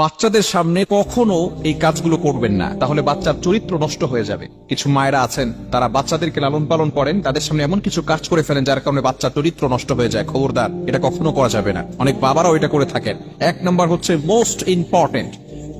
বাচ্চাদের সামনে কখনো এই কাজগুলো করবেন না। তাহলে বাচ্চার চরিত্র নষ্ট হয়ে যাবে। কিছু মায়েরা আছেন, তারা বাচ্চাদেরকে লালন পালন করেন, তাদের সামনে এমন কিছু কাজ করে ফেলেন যার কারণে বাচ্চার চরিত্র নষ্ট হয়ে যায়। খবরদার, এটা কখনো করা যাবে না। অনেক বাবারাও এটা করে থাকেন। এক নম্বর হচ্ছে মোস্ট ইম্পর্টেন্ট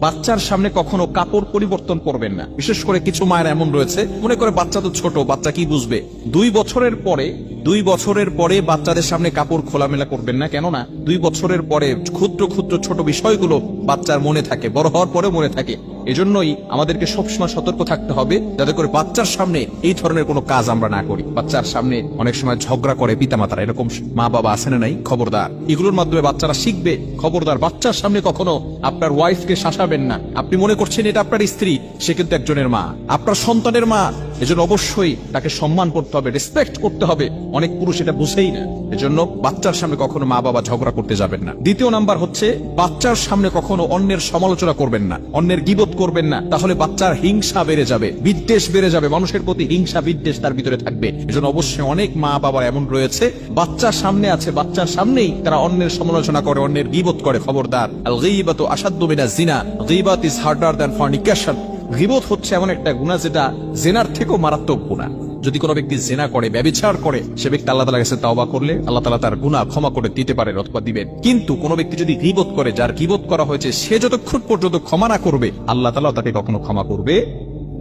বাচ্চার সামনে কখনো কাপড় পরিবর্তন করবেন না। বিশেষ করে কিছু মায়ের এমন রয়েছে। মনে করে বাচ্চা তো ছোট, বাচ্চা কি বুঝবে? দুই বছরের পরে, দুই বছরের পরে বাচ্চাদের সামনে কাপড় খোলামেলা করবেন না কেননা দুই বছরের পরে ক্ষুদ্র ক্ষুদ্র ছোট বিষয়গুলো বাচ্চার মনে থাকে, বড় হওয়ার পরেও মনে থাকে। এজন্যই আমাদেরকে সবসময় সতর্ক থাকতে হবে, যাতে করে বাচ্চার সামনে এই ধরনের কোনো কাজ আমরা না করি। বাচ্চার সামনে অনেক সময় ঝগড়া করে পিতামাতারা, এরকম মা বাবা আছে না নাই? খবরদার। এগুলোর মাধ্যমে বাচ্চারা শিখবে, খবরদার। বাচ্চার সামনে কখনো আপনার ওয়াইফকে শাসাবেন না। আপনি মনে করছেন এটা আপনার স্ত্রী, সে কিন্তু একজনের মা। আপনার সন্তানের মা এজন্য অবশ্যই তাকে সম্মান করতে হবে রেসপেক্ট করতে হবে। অনেক পুরুষ এটা বুঝেই না। এজন্য বাচ্চার সামনে কখনো মা বাবা ঝগড়া করতে যাবেন না। দ্বিতীয় নাম্বার হচ্ছে, বাচ্চার সামনে কখনো অন্যের সমালোচনা করবেন না। অন্যের গিবত করবেন না। তাহলে বাচ্চার হিংসা বেড়ে যাবে, বিদ্বেষ বেড়ে যাবে, মানুষের প্রতি হিংসা, বিদ্বেষ তার ভিতরে থাকবে। এজন্য অবশ্যই অনেক মা বাবা এমন রয়েছে, বাচ্চার সামনে আছে, বাচ্চার সামনেই তারা অন্যের সমালোচনা করে, অন্যের গিবত করে। খবরদার জিনা গীবাত ইজ হার্ডার দ্যান ফর্নিকেশন। গিবত হচ্ছে এমন একটা গুণা যেটা জেনার থেকেও মারাত্মক গুণা। যদি কোনো ব্যক্তি জেনা করে, ব্যবিচার করে, সে ব্যক্তি আল্লাহ তালা কাছে তাওবা করলে আল্লাহ তালা তার গুণা ক্ষমা করে দিতে পারে অথবা দিবেন। কিন্তু কোনো ব্যক্তি যদি গিবত করে, যার গিবত করা হয়েছে, সে যতক্ষণ পর্যন্ত ক্ষমা না করবে, আল্লাহ তালা তাকে কখনো ক্ষমা করবে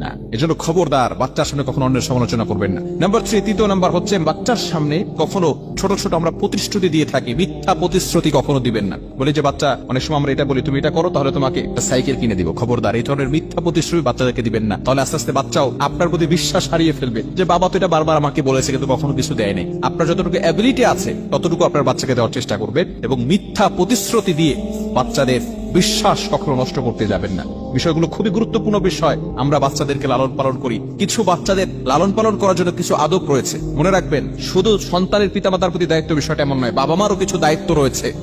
না। এজন্য খবরদার, বাচ্চার সামনে কখনো অন্যের সমালোচনা করবেন না। নাম্বার থ্রি তৃতীয় নাম্বার হচ্ছে, বাচ্চার সামনে কখনো ছোট ছোট আমরা প্রতিশ্রুতি দিয়ে থাকি, মিথ্যা প্রতিশ্রুতি কখনো দিবেন না। বলি যে, বাচ্চা, অনেক সময় আমরা এটা বলি, তুমি এটা করো, তাহলে তোমাকে সাইকেল কিনে দিব। খবরদার, এই ধরনের মিথ্যা প্রতিশ্রুতি বাচ্চাদেরকে দিবেন না। তাহলে আস্তে আস্তে বাচ্চাও আপনার প্রতি বিশ্বাস হারিয়ে ফেলবে যে, বাবা তো এটা বারবার আমাকে বলেছে, কিন্তু কখনো কিছু দেয়নি আপনার যতটুকু অ্যাবিলিটি আছে, ততটুকু আপনার বাচ্চাকে দেওয়ার চেষ্টা করবেন এবং মিথ্যা প্রতিশ্রুতি দিয়ে বাচ্চাদের বিশ্বাস কখনো নষ্ট করতে যাবেন না। বিষয়গুলো খুবই গুরুত্বপূর্ণ বিষয়। আমরা বাচ্চাদেরকে লালন পালন করি। কিছু বাচ্চাদের লালন পালন করার জন্য কিছু আদব রয়েছে। মনে রাখবেন, শুধু সন্তানের পিতামাতার প্রতি দায়িত্ব বিষয়টা এমন নয় বাবা মারও কিছু দায়িত্ব রয়েছে।